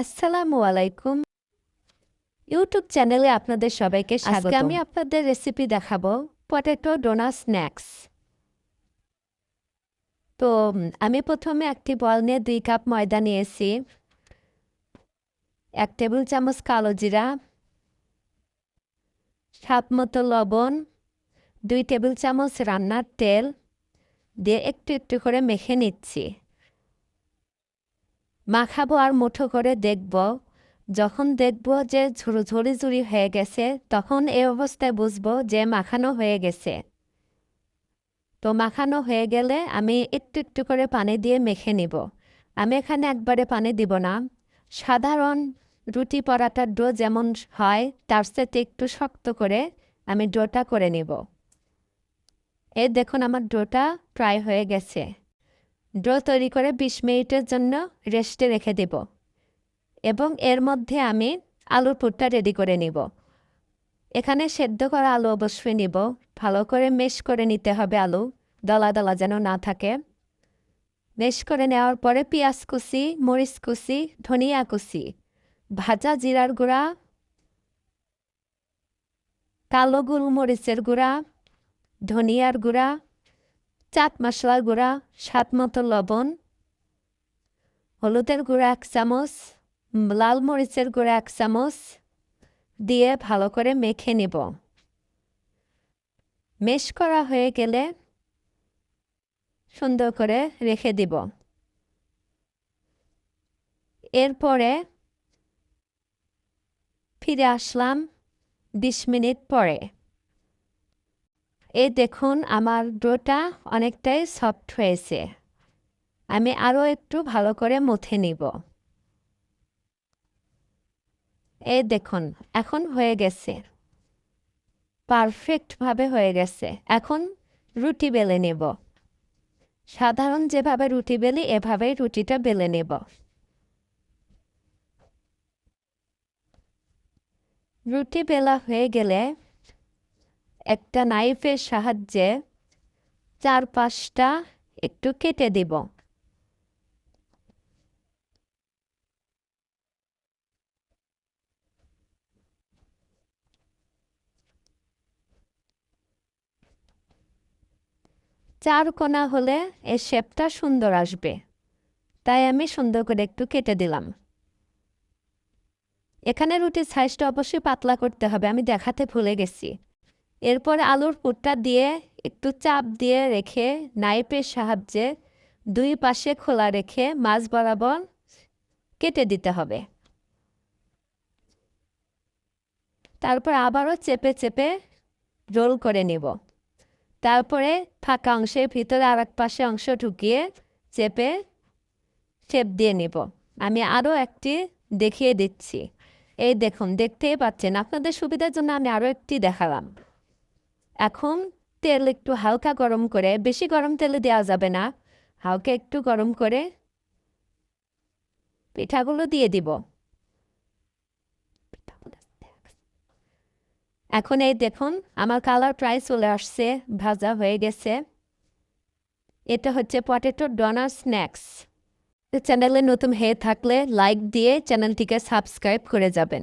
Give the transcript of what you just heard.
আসসালামু আলাইকুম। ইউটিউব চ্যানেলে আপনাদের সবাইকে স্বাগত আজকে আমি আপনাদের রেসিপি দেখাবো পটেটো ডোনা স্ন্যাক্স তো আমি প্রথমে একটি বল নিয়ে দুই কাপ ময়দা নিয়েছি। এক টেবিল চামচ কালো জিরা। সাপ মতো লবণ। দুই টেবিল চামচ রান্নার তেল। দিয়ে একটু একটু করে মেখে নিচ্ছি। মাখাবো আর মুঠো করে দেখব। যখন দেখব যে ঝুড়ি ঝুড়ি হয়ে গেছে, তখন এই অবস্থায় বুঝব যে মাখানো হয়ে গেছে। তো মাখানো হয়ে গেলে আমি একটু একটু করে পানি দিয়ে মেখে নিব। আমি এখানে একবারে পানি দিব না। সাধারণ রুটি পরাটার ডো যেমন হয়, তার সাথে একটু শক্ত করে আমি ডোটা করে নিব। এ দেখুন, আমার ডোটা প্রায় হয়ে গেছে। ডো তৈরি করে বিশ মিনিটের জন্য রেস্টে রেখে দেব এবং এর মধ্যে আমি আলুর পুরটা রেডি করে নিব। এখানে সেদ্ধ করা আলু অবশ্যই নিব। ভালো করে মেশ করে নিতে হবে আলু, দলা দলা যেন না থাকে। মেশ করে নেওয়ার পরে পেঁয়াজ কুচি, মরিচ কুচি, ধনিয়া কুচি, ভাজা জিরার গুঁড়া, কালো গোলমরিচের গুঁড়া, ধনিয়ার গুঁড়া চাট মশলার গুঁড়া স্বাদ মতো লবণ, হলুদের গুঁড়া এক চামচ, লাল মরিচের গুঁড়া এক চামচ দিয়ে ভালো করে মেখে নিব। মেশ করা হয়ে গেলে সুন্দর করে রেখে দিব। এরপরে ফিরে আসলাম বিশ মিনিট পরে। এই দেখুন, আমার ডোটা অনেকটাই সফট হয়েছে। আমি আরও একটু ভালো করে মুথে নিব। এ দেখুন, এখন হয়ে গেছে। পারফেক্টভাবে হয়ে গেছে। এখন রুটি বেলে নেব। সাধারণ যেভাবে রুটি বেলি, এভাবেই রুটিটা বেলে নেব। রুটি বেলা হয়ে গেলে একটা নাইফের সাহায্যে চার পাঁচটা একটু কেটে দিব। চার কোনা হলে এর শেপটা সুন্দর আসবে, তাই আমি সুন্দর করে একটু কেটে দিলাম। এখানে রুটির সাইজটা অবশ্যই পাতলা করতে হবে, আমি দেখাতে ভুলে গেছি। এরপর আলুর পুরটা দিয়ে একটু চাপ দিয়ে রেখে নাইপের সাহায্যে দুই পাশে খোলা রেখে মাছ বরাবর কেটে দিতে হবে। তারপর আবারও চেপে চেপে রোল করে নেব। তারপরে ফাঁকা অংশের ভিতরে আর এক পাশে অংশ ঢুকিয়ে চেপে শেপ দিয়ে নেব। আমি আরও একটি দেখিয়ে দিচ্ছি। এই দেখুন, দেখতেই পাচ্ছেন। আপনাদের সুবিধার জন্য আমি আরও একটি দেখালাম। এখন তেল একটু হালকা গরম করে, বেশি গরম তেলে দেওয়া যাবে না। হালকা একটু গরম করে পিঠাগুলো দিয়ে দিব। এখন এই দেখুন, আমার কালার প্রায় চলে আসছে, ভাজা হয়ে গেছে। এটা হচ্ছে পটেটো ডনার স্ন্যাক্স। চ্যানেলে নতুন হয়ে থাকলে লাইক দিয়ে চ্যানেলটিকে সাবস্ক্রাইব করে যাবেন।